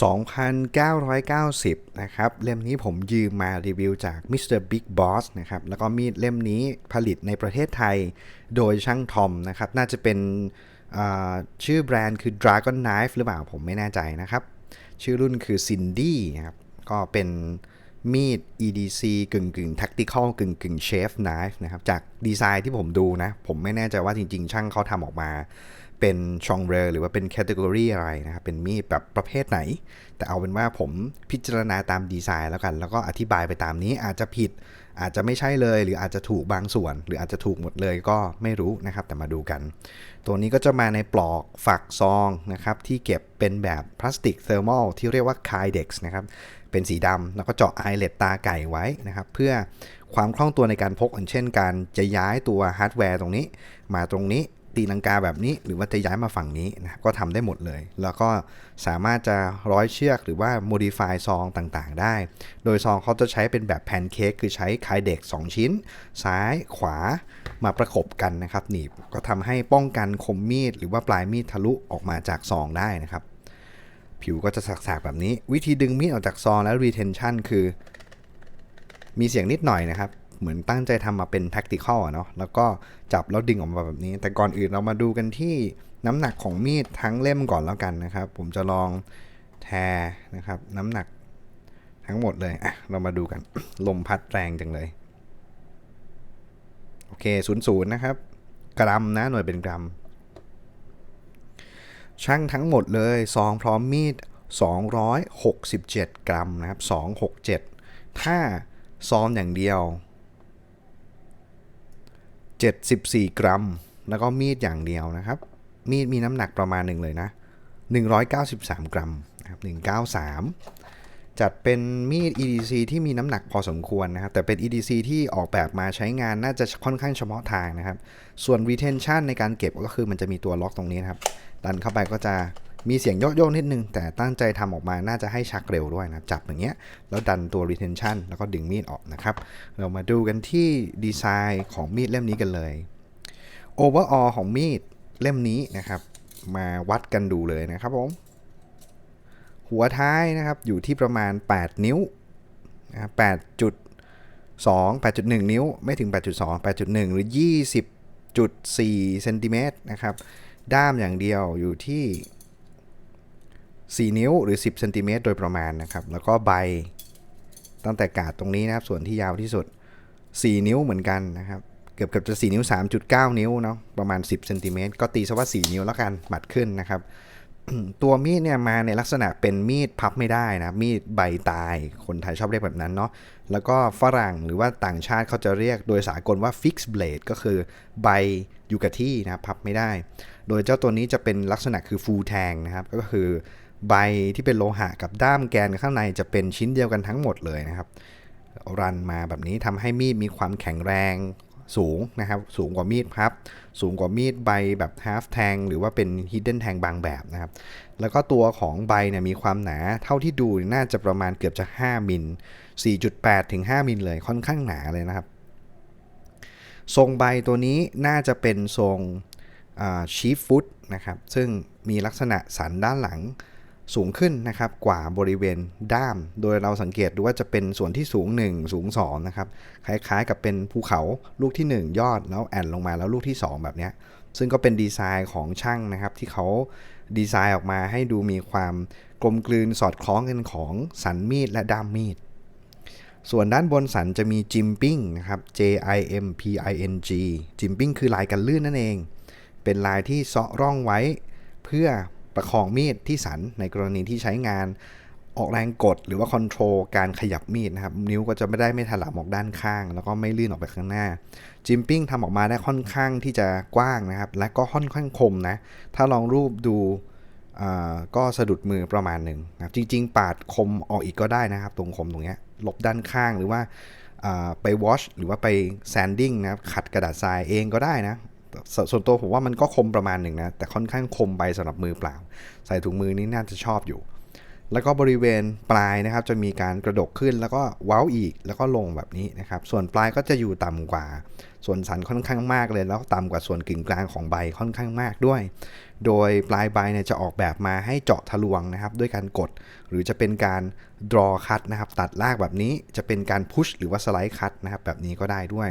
2,990 นะครับ เล่มนี้ผมยืมมารีวิวจาก Mr. Big Boss นะครับ แล้วก็มีดเล่มนี้ผลิตในประเทศไทยโดยช่างทอมนะครับ น่าจะเป็นชื่อแบรนด์คือ Dragon Knife หรือเปล่าผมไม่แน่ใจนะครับ ชื่อรุ่นคือ Cindy นะครับ ก็เป็นมีด EDC กึ่งกึ่ง tactical กึ่งกึ่ง chef knife นะครับ จากดีไซน์ที่ผมดูนะ ผมไม่แน่ใจว่าจริง ๆ ช่างเขาทำออกมา เป็นชองเรหรือว่าเป็นแคตตากรีอะไรนะครับ เป็นมีดแบบประเภทไหน แต่เอาเป็นว่าผมพิจารณาตามดีไซน์แล้วกัน แล้วก็อธิบายไปตามนี้อาจจะผิด อาจจะไม่ใช่เลย หรืออาจจะถูกบางส่วน หรืออาจจะถูกหมดเลยก็ไม่รู้นะครับ แต่มาดูกัน ตัวนี้ก็จะมาในปลอกฝักซองนะครับ ที่เก็บเป็นแบบพลาสติกเทอร์มอลที่เรียกว่า Kydex นะครับ เป็นสีดำแล้วก็เจาะไอเลตตาไก่ไว้นะครับ เพื่อความคล่องตัวในการพกอย่างเช่นการจะย้ายตัวฮาร์ดแวร์ตรงนี้ มาตรงนี้ ตีลังกาแบบนี้หรือว่าจะย้ายมาฝั่งนี้นะครับก็ทำได้หมดเลย แล้วก็สามารถจะร้อยเชือกหรือว่า modify ซองต่างๆ ได้ โดยซองเขาจะใช้เป็นแบบแพนเค้กคือใช้ไคเด็ก 2 ชิ้น ซ้ายขวามาประกบกันนะครับหนีบก็ทำให้ป้องกันคมมีด หรือว่าปลายมีดทะลุออกมาจากซองได้นะครับ ผิวก็จะสักๆแบบนี้ วิธีดึงมีดออกจากซองและ retention คือ มีเสียงนิดหน่อยนะครับ เหมือนตั้งใจทำมาเป็น tactical อะเนาะแล้วก็จับแล้วดึงออกมาแบบนี้ แต่ก่อนอื่นเรามาดูกันที่น้ำหนักของมีดทั้งเล่มก่อนแล้วกันนะครับ ผมจะลองแทนะครับ น้ำหนักทั้งหมดเลยอะเรามาดูกัน ลมพัดแรงจังเลย โอเคศูนย์ศูนย์นะครับ กรัมนะหน่วยเป็นกรัม ช่างทั้งหมดเลยซองพร้อมมีด 267 กรัมนะครับ 267 ถ้าซองอย่างเดียว 74 กรัม แล้วก็มีดอย่างเดียวนะครับ มีดมีน้ำหนักประมาณหนึ่งเลยนะ 193 กรัมนะครับ193 จัดเป็นมีด EDC ที่มีน้ำหนักพอสมควรนะครับ แต่เป็น EDC ที่ออกแบบมาใช้งานน่าจะค่อนข้างเฉพาะทางนะครับ ส่วน retention ในการเก็บก็คือมันจะมีตัวล็อกตรงนี้นะครับ ดันเข้าไปก็จะ มีเสียงโยกๆนิดนึง แต่ตั้งใจทำออกมาน่าจะให้ชักเร็วด้วยนะ จับอย่างเงี้ย แล้วดันตัว retention แล้วก็ดึงมีดออกนะครับ เรามาดูกันที่ดีไซน์ของมีดเล่มนี้กันเลย overall ของมีดเล่มนี้นะครับ มาวัดกันดูเลยนะครับผม หัวท้ายนะครับอยู่ที่ประมาณ 8 นิ้วนะครับ8.2 8.1 นิ้ว ไม่ถึง 8.2 8.1 หรือ 20.4เซนติเมตรนะครับ ด้ามอย่างเดียวอยู่ที่ 4 นิ้วหรือ 10เซนติเมตรโดยประมาณนะครับ แล้วก็ใบตั้งแต่กาดตรงนี้นะครับ ส่วนที่ยาวที่สุด 4 นิ้วเหมือนกันนะครับ เกือบเกือบจะ 4 นิ้ว 3.9 นิ้วเนาะประมาณ 10เซนติเมตรก็ตีซะว่า 4 นิ้วแล้วกันหมัดขึ้นนะครับ ตัวมีดเนี่ยมาในลักษณะเป็นมีดพับไม่ได้นะมีดใบตายคนไทยชอบเรียกแบบนั้นเนาะแล้วก็ฝรั่งหรือว่าต่างชาติเขาจะเรียกโดยสากลว่า fixed blade ก็คือใบอยู่กับที่นะพับไม่ได้ โดยเจ้าตัวนี้จะเป็นลักษณะคือ full tang นะครับก็คือ ใบที่เป็นโลหะกับด้ามแกนข้างในจะเป็นชิ้นเดียวกันทั้งหมดเลยนะครับ รันมาแบบนี้ทำให้มีดมีความแข็งแรงสูงนะครับ สูงกว่ามีดพับ สูงกว่ามีดใบแบบ half tang หรือว่าเป็น hidden tang บางแบบนะครับ แล้วก็ตัวของใบเนี่ยมีความหนาเท่าที่ดูน่าจะประมาณเกือบจะ 5 มิล 4.8 ถึง 5 มิลเลยค่อนข้างหนาเลยนะครับ ทรงใบตัวนี้น่าจะเป็นทรงชีฟฟุตนะครับ ซึ่งมีลักษณะสันด้านหลัง สูงขึ้นนะครับกว่าบริเวณด้าม โดยเราสังเกตดูว่าจะเป็นส่วนที่สูง 1 สูง2นะครับคล้ายๆ กับเป็นภูเขาลูกที่ 1 ยอดแล้วแอนลงมาแล้วลูกที่ 2 แบบนี้ซึ่งก็เป็นดีไซน์ของช่างนะครับที่เขาดีไซน์ออกมาให้ดูมีความกลมกลืนสอดคล้องกันของสันมีดและด้ามมีด ส่วนด้านบนสันจะมีจิมปิ้งนะครับ J I M P I N G จิมปิ้งคือลายกันลื่นนั่นเอง เป็นลายที่เซาะร่องไว้ เพื่อ ประคองมีดที่สันในกรณีที่ใช้งานออกแรงกดหรือว่าคอนโทรลการขยับมีดนะครับนิ้วก็จะไม่ได้ไม่ถลำออกด้านข้าง แล้วก็ไม่ลื่นออกไปข้างหน้า จิมปิ้งทำออกมาได้ค่อนข้างที่จะกว้างนะครับ และก็ค่อนข้างคมนะถ้าลองรูปดูก็สะดุดมือประมาณหนึ่งนะจริง ๆ ปาดคมออกอีกก็ได้นะครับ ตรงคมตรงนี้ลบด้านข้างหรือว่าไปวอชหรือว่าไปแซนดิ้งนะครับขัดกระดาษทรายเองก็ได้นะ ส่วนตัวผมว่ามันก็คมประมาณหนึ่งนะ แต่ค่อนข้างคมไปสำหรับมือเปล่า ใส่ถุงมือนี่น่าจะชอบอยู่ แล้วก็บริเวณปลายนะครับจะมีการกระดกขึ้นแล้วก็เว้าอีกแล้วก็ลงแบบนี้นะครับ ส่วนปลายก็จะอยู่ต่ำกว่า ส่วนสันค่อนข้างมากเลย แล้วต่ำกว่าส่วนกึ่งกลางของใบค่อนข้างมากด้วย โดยปลายใบเนี่ยจะออกแบบมาให้เจาะทะลวงนะครับด้วยการกด หรือจะเป็นการ draw cut นะครับตัดลากแบบนี้จะเป็นการ push หรือว่า slide cut นะครับแบบนี้ก็ได้ด้วย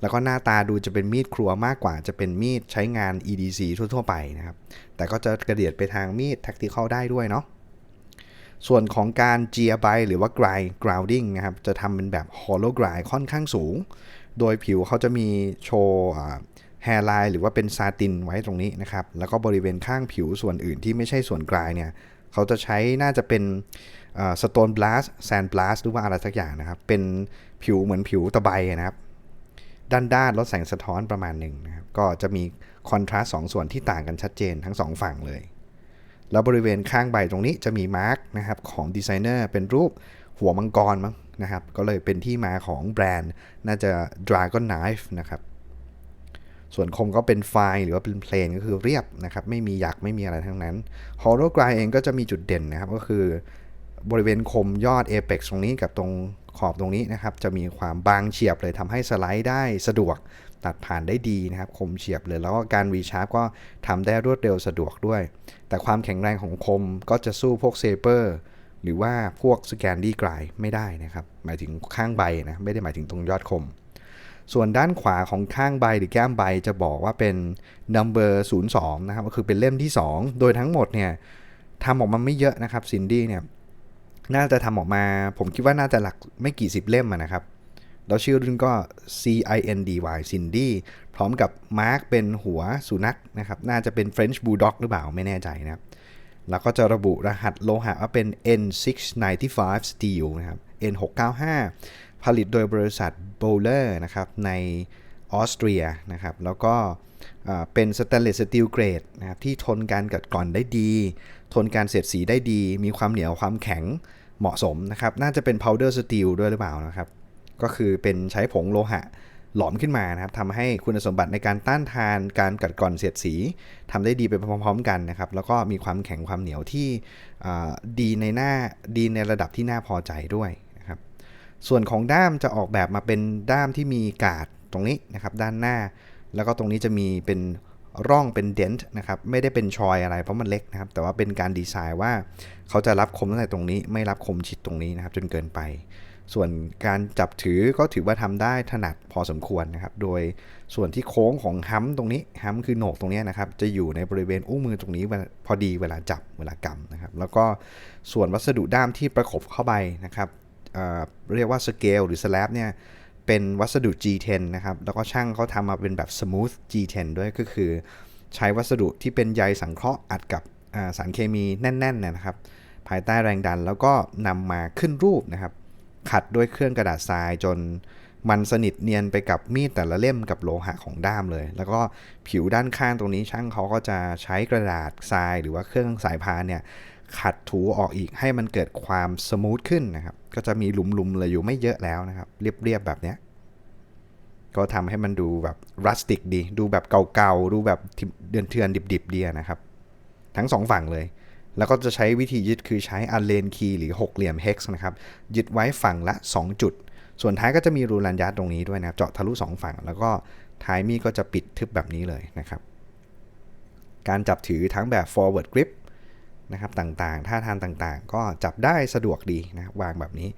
แล้วก็หน้าตาดูจะเป็นมีดครัวมากกว่า จะเป็นมีดใช้งาน EDC ทั่วๆไปนะครับแต่ก็จะกระเดียดไปทางมีด tactical ได้ด้วยเนาะ ส่วนของการเจียใบหรือว่า grind grounding นะครับ จะทำเป็นแบบ hollow grind ค่อนข้างสูง โดยผิวเขาจะมีโชว์แฮร์ไลน์หรือว่าเป็นซาตินไว้ตรงนี้นะครับ แล้วก็บริเวณข้างผิวส่วนอื่นที่ไม่ใช่ส่วนกลายเนี่ย เขาจะใช้น่าจะเป็นสโตนบลัสแซนบลัสหรือว่าอะไรสักอย่างนะครับ เป็นผิวเหมือนผิวตะไบนะครับ ด้านด้านลดแสงสะท้อนประมาณหนึ่งนะครับ ก็จะมีคอนทราสต์สองส่วนที่ต่างกันชัดเจนทั้งสองฝั่งเลย แล้วบริเวณข้างใบตรงนี้จะมีมาร์กนะครับของดีไซเนอร์เป็นรูปหัวมังกรมั้งนะครับ ก็เลยเป็นที่มาของแบรนด์ น่าจะ Dragon Knife นะครับ ส่วนคมก็เป็นไฟล์หรือว่าเป็นเพลนก็คือเรียบนะครับ ไม่มีหยักไม่มีอะไรทั้งนั้น h o l o g r i เองก็จะมีจุดเด่นนะครับ ก็คือบริเวณคมยอด Apex ตรงนี้กับตรงขอบตรงนี้นะครับ จะมีความบางเฉียบเลยทำให้สไลด์ได้สะดวก ตัดผ่านได้ดีนะครับคมเฉียบเลยแล้วก็การรีชาร์ปก็ทำได้รวดเร็วสะดวกด้วย แต่ความแข็งแรงของคมก็จะสู้พวกเซเปอร์หรือว่าพวกสแกนดี้กรายไม่ได้นะครับ หมายถึงข้างใบนะไม่ได้หมายถึงตรงยอดคม ส่วนด้านขวาของข้างใบหรือแก้มใบจะบอกว่าเป็น number 02นะครับก็คือเป็นเล่มที่ 2 โดยทั้งหมดเนี่ยทำออกมาไม่เยอะนะครับซินดี้เนี่ยน่าจะทำออกมา ผมคิดว่าน่าจะหลักไม่กี่สิบเล่มนะครับ แล้วชื่อรุ่นก็ C I N D Y Cindy พร้อมกับมาร์กเป็นหัวสุนัขนะครับ น่าจะเป็น French Bulldog หรือเปล่าไม่แน่ใจนะครับ แล้วก็จะระบุรหัสโลหะว่าเป็น N695 Steel นะครับ N695 ผลิตโดยบริษัท Bowler นะครับในออสเตรียนะครับ แล้วก็เป็นสแตนเลสสตีลเกรดนะครับที่ทนการกัดกร่อนได้ดี ทนการเสียดสีได้ดี มีความเหนียวความแข็งเหมาะสมนะครับ น่าจะเป็น powder steel ด้วยหรือเปล่านะครับ ก็คือเป็นใช้ผงโลหะหลอมขึ้นมานะครับทำให้คุณสมบัติในการต้านทานการกัดกร่อนเสียดสีทำได้ดีไปพร้อมๆ กันนะครับ แล้วก็มีความแข็งความเหนียวที่ดีในหน้าดีในระดับที่น่าพอใจด้วยนะครับ ส่วนของด้ามจะออกแบบมาเป็นด้ามที่มีกาดตรงนี้นะครับ ด้านหน้า แล้วก็ตรงนี้จะมีเป็นร่องเป็นเดนต์นะครับ ไม่ได้เป็นชอยอะไรเพราะมันเล็กนะครับ แต่ว่าเป็นการดีไซน์ว่าเขาจะรับคมตั้งแต่ตรงนี้ ไม่รับคมชิดตรงนี้นะครับ จนเกินไป ส่วนการจับถือก็ถือว่าทำได้ถนัดพอสมควรนะครับ โดยส่วนที่โค้งของฮัมตรงนี้ฮัมคือโหนกตรงนี้นะครับ จะอยู่ในบริเวณอุ้งมือตรงนี้พอดีเวลาจับเวลากำนะครับ แล้วก็ส่วนวัสดุด้ามที่ประกบเข้าไปนะครับเเรียกว่าสเกลหรือสแลบเนี่ยเป็นวัสดุ G10 นะครับ แล้วก็ช่างเขาทำมาเป็นแบบ smooth G10 ด้วยก็คือ ใช้วัสดุที่เป็นใยสังเคราะห์อัดกับสารเคมีแน่นๆนะครับ ภายใต้แรงดันแล้วก็นำมาขึ้นรูปนะครับ ขัดด้วยเครื่องกระดาษทรายจนมันสนิทเนียนไปกับมีดแต่ละเล่มกับโลหะของด้ามเลย แล้วก็ผิวด้านข้างตรงนี้ช่างเขาก็จะใช้กระดาษทรายหรือว่าเครื่องสายพานเนี่ยขัดถูออกอีกให้มันเกิดความสมูทขึ้นนะครับ ก็จะมีหลุมๆเลยอยู่ไม่เยอะแล้วนะครับ เรียบๆแบบเนี้ยก็ทำให้มันดูแบบรัสติกดี ดูแบบเก่าๆ ดูแบบเดือนเทือนดิบๆดีนะครับ ทั้งสองฝั่งเลย แล้วก็จะใช้วิธียึดคือใช้อันเลนคีย์หรือหกเหลี่ยมเฮกซ์นะครับ ยึดไว้ฝั่งละ 2 จุด ส่วนท้ายก็จะมีรูลันยัดตรงนี้ด้วยนะเจาะทะลุ 2 ฝั่ง แล้วก็ท้ายมีดก็จะปิดทึบแบบนี้เลยนะครับ การจับถือทั้งแบบ forward grip นะครับต่างๆ ท่าทางต่างๆ ก็จับได้สะดวกดีนะวางแบบนี้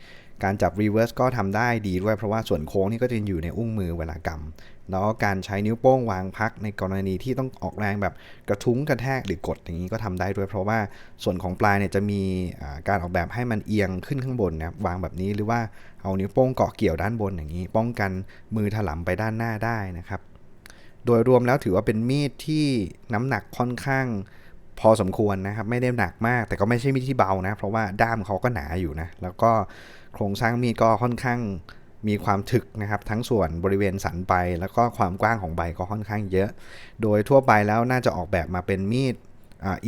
การจับ reverse ก็ทำได้ดีด้วยเพราะว่าส่วนโค้งนี่ก็จะอยู่ในอุ้งมือเวลากำแล้วการใช้นิ้วโป้งวางพักในกรณีที่ต้องออกแรงแบบกระทุ้งกระแทกหรือกดอย่างนี้ก็ทำได้ด้วย เพราะว่าส่วนของปลายเนี่ยจะมีการออกแบบให้มันเอียงขึ้นข้างบนนะวางแบบนี้หรือว่าเอานิ้วโป้งเกาะเกี่ยวด้านบนอย่างนี้ ป้องกันมือถลำไปด้านหน้าได้นะครับ โดยรวมแล้วถือว่าเป็นมีดที่น้ำหนักค่อนข้างพอสมควรนะครับ ไม่ได้หนักมาก แต่ก็ไม่ใช่มีดที่เบานะ เพราะว่าด้ามเขาก็หนาอยู่นะ แล้วก็โครงสร้างมีดก็ค่อนข้างมีความถึกนะครับ ทั้งส่วนบริเวณสันใบแล้วก็ความกว้างของใบก็ค่อนข้างเยอะ โดยทั่วไปแล้วน่าจะออกแบบมาเป็นมีด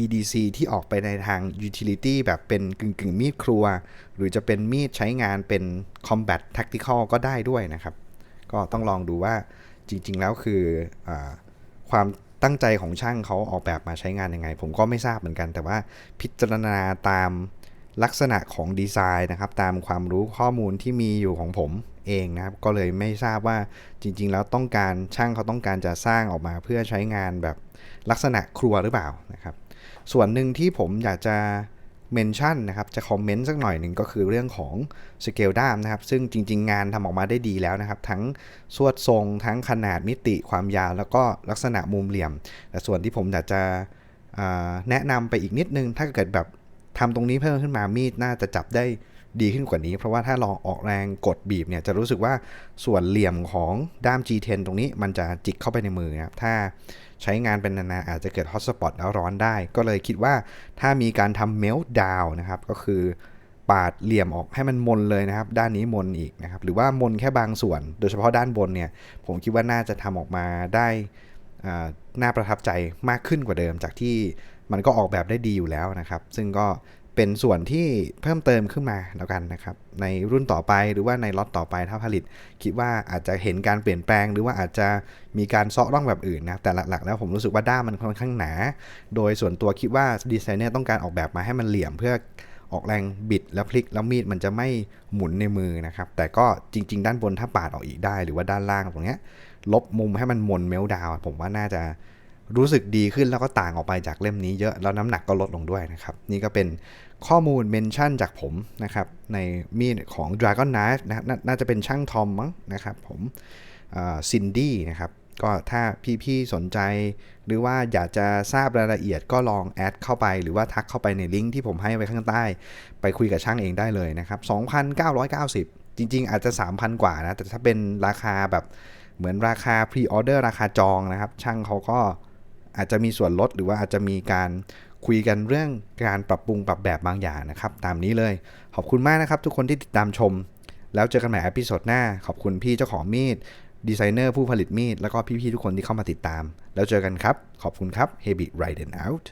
EDC ที่ออกไปในทาง utility แบบเป็นกึ่งกึ่งมีดครัว หรือจะเป็นมีดใช้งานเป็น combat tactical ก็ได้ด้วยนะครับ ก็ต้องลองดูว่าจริง ๆ แล้วคืออความตั้งใจของช่างเขาออกแบบมาใช้งานยังไง ผมก็ไม่ทราบเหมือนกัน แต่ว่าพิจารณาตาม ลักษณะของดีไซน์นะครับตามความรู้ข้อมูลที่มีอยู่ของผมเองนะครับ ก็เลยไม่ทราบว่าจริง ๆ แล้วต้องการช่างเขาต้องการจะสร้างออกมาเพื่อใช้งานแบบลักษณะครัวหรือเปล่านะครับ ส่วนหนึ่งที่ผมอยากจะเมนชั่นนะครับ จะคอมเมนต์สักหน่อยหนึ่งก็คือเรื่องของสเกลด้ามนะครับ ซึ่งจริง ๆ งานทำออกมาได้ดีแล้วนะครับ ทั้งสวดทรง ทั้งขนาดมิติความยาวแล้วก็ลักษณะมุมเหลี่ยม แต่ส่วนที่ผมอยากจะแนะนำไปอีกนิดนึง ถ้าเกิดแบบ ทำตรงนี้เพิ่มขึ้นมามีดน่าจะจับได้ดีขึ้นกว่านี้ เพราะว่าถ้าลองออกแรงกดบีบเนี่ยจะรู้สึกว่าส่วนเหลี่ยมของด้าม G10 ตรงนี้มันจะจิกเข้าไปในมือนะครับถ้าใช้งานเป็นนานๆอาจจะเกิดฮอตสปอตแล้วร้อนได้ ก็เลยคิดว่าถ้ามีการทำเมลดาวนะครับก็คือปาดเหลี่ยมออกให้มันมนเลยนะครับ ด้านนี้มนอีกนะครับ หรือว่ามนแค่บางส่วน โดยเฉพาะด้านบนเนี่ย ผมคิดว่าน่าจะทำออกมาได้อ่าน่าประทับใจมากขึ้นกว่าเดิมจากที่ มันก็ออกแบบได้ดีอยู่แล้วนะครับ ซึ่งก็เป็นส่วนที่เพิ่มเติมขึ้นมาแล้วกันนะครับ ในรุ่นต่อไปหรือว่าในล็อตต่อไปถ้าผลิต คิดว่าอาจจะเห็นการเปลี่ยนแปลง หรือว่าอาจจะมีการเซาะร่องแบบอื่นนะแต่หลักๆ แล้วผมรู้สึกว่าด้ามมันค่อนข้างหนา โดยส่วนตัวคิดว่าดีไซเนอร์ต้องการออกแบบมาให้มันเหลี่ยมเพื่อออกแรงบิดแล้วพลิกแล้วมีดมันจะไม่หมุนในมือนะครับ แต่ก็จริง ๆ ด้านบนถ้าปาดออกอีกได้ หรือว่าด้านล่างตรงเนี้ยลบมุมให้มันมนเมลดาวผมว่าน่าจะ รู้สึกดีขึ้นแล้วก็ต่างออกไปจากเล่มนี้เยอะ แล้วน้ำหนักก็ลดลงด้วยนะครับ นี่ก็เป็นข้อมูลเมนชั่นจากผมนะครับ ในมีดของ Dragon Knife นะครับนาน่าจะเป็นช่างทอมมั้งนะครับผมซินดี้นะครับก็ถ้าพี่ๆสนใจ หรือว่าอยากจะทราบรายละเอียดก็ลองแอดเข้าไป หรือว่าทักเข้าไปในลิงก์ที่ผมให้ไว้ข้างใต้ ไปคุยกับช่างเองได้เลยนะครับ 2,990 จริง ๆ อาจจะ 3,000 กว่านะ แต่ถ้าเป็นราคาแบบเหมือนราคาพรีออเดอร์ราคาจองนะครับ ช่างเขาก็ อาจจะมีส่วนลดหรือว่าอาจจะมีการคุยกันเรื่องการปรับปรุงปรับแบบบางอย่างนะครับ ตามนี้เลยขอบคุณมากนะครับทุกคนที่ติดตามชม แล้วเจอกันใหม่อพิโซดหน้า ขอบคุณพี่เจ้าของมีดดีไซเนอร์ผู้ผลิตมีด แล้วก็พี่ๆทุกคนที่เข้ามาติดตาม แล้วเจอกันครับ ขอบคุณครับ h e b i Riden Out